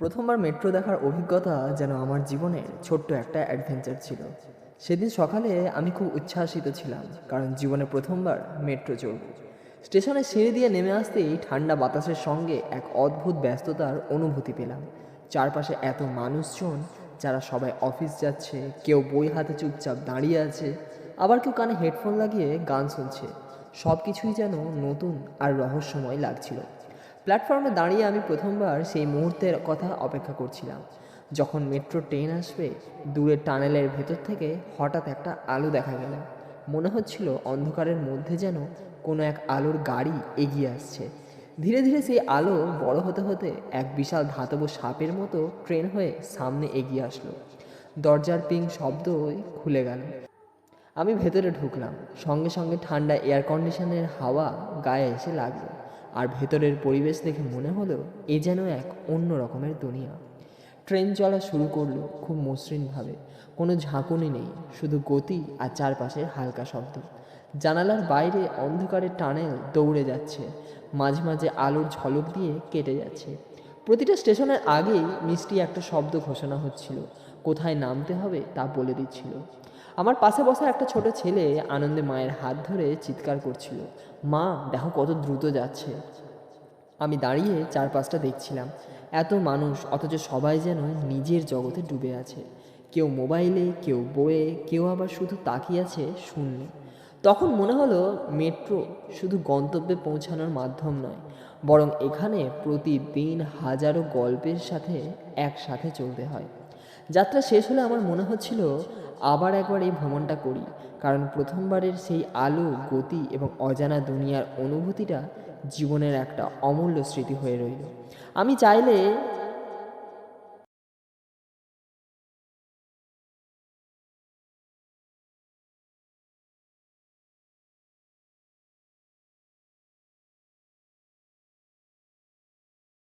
প্রথমবার মেট্রো দেখার অভিজ্ঞতা যেন আমার জীবনের ছোট্ট একটা অ্যাডভেঞ্চার ছিল। সেদিন সকালে আমি খুব উচ্ছ্বাসিত ছিলাম, কারণ জীবনে প্রথমবার মেট্রো চড়ব। স্টেশনে সিঁড়ি দিয়ে নেমে আসতেই ঠান্ডা বাতাসের সঙ্গে এক অদ্ভুত ব্যস্ততার অনুভূতি পেলাম। চারপাশে এত মানুষজন যারা সবাই অফিস যাচ্ছে, কেউ বই হাতে চুপচাপ দাঁড়িয়ে আছে, আবার কেউ কানে হেডফোন লাগিয়ে গান শুনছে। সব কিছুই যেন নতুন আর রহস্যময় লাগছিল। প্ল্যাটফর্মে দাঁড়িয়ে আমি প্রথমবার সেই মুহূর্তের কথা অপেক্ষা করছিলাম। যখন মেট্রো ট্রেন আসবে দূরের টানেলের ভেতর থেকে হঠাৎ একটা আলো দেখা গেল। মনে হচ্ছিল অন্ধকারের মধ্যে যেন কোনো এক আলোর গাড়ি এগিয়ে আসছে। ধীরে ধীরে সেই আলো বড় হতে হতে এক বিশাল ধাতব সাপের মতো ট্রেন হয়ে সামনে এগিয়ে আসলো। দরজার পিং শব্দ খুলে গেল। আমি ভেতরে ঢুকলাম। সঙ্গে সঙ্গে ঠান্ডা এয়ার কন্ডিশনের হাওয়া গায়ে এসে লাগল। আর ভেতরের পরিবেশ দেখে মনে হলো এ যেন এক অন্য রকমের দুনিয়া। ট্রেন চলা শুরু করল খুব মসৃণভাবে। কোনো ঝাঁকুনি নেই, শুধু গতি আর চারপাশের হালকা শব্দ। জানালার বাইরে অন্ধকারের টানেল দৌড়ে যাচ্ছে, মাঝে মাঝে আলোর ঝলক দিয়ে কেটে যাচ্ছে। প্রতিটা স্টেশনের আগেই মিষ্টি একটা শব্দ ঘোষণা হচ্ছিল। কোথায় নামতে হবে তা বলে দিচ্ছিল। আমার পাশে বসা একটা ছোট ছেলে আনন্দে মায়ের হাত ধরে চিৎকার করছিল, মা, দেখো কত দ্রুত যাচ্ছে। আমি দাঁড়িয়ে চারপাশটা দেখছিলাম। এত মানুষ, অথচ সবাই যেন নিজের জগতে ডুবে আছে। কেউ মোবাইলে, কেউ বইয়ে, কেউ আবার শুধু তাকিয়ে আছে শূন্যে। তখন মনে হলো মেট্রো শুধু গন্তব্যে পৌঁছানোর মাধ্যম নয়, বরং এখানে প্রতিদিন হাজারো গল্পের সাথে একসাথে চলতে হয়। যাত্রা শেষ হলে আমার মনে হচ্ছিল আবার একবার এই ভ্রমণটা করি। কারণ প্রথমবারের সেই আলো, গতি এবং অজানা দুনিয়ার অনুভূতিটা জীবনের একটা অমূল্য স্মৃতি হয়ে রইল। আমি চাইলে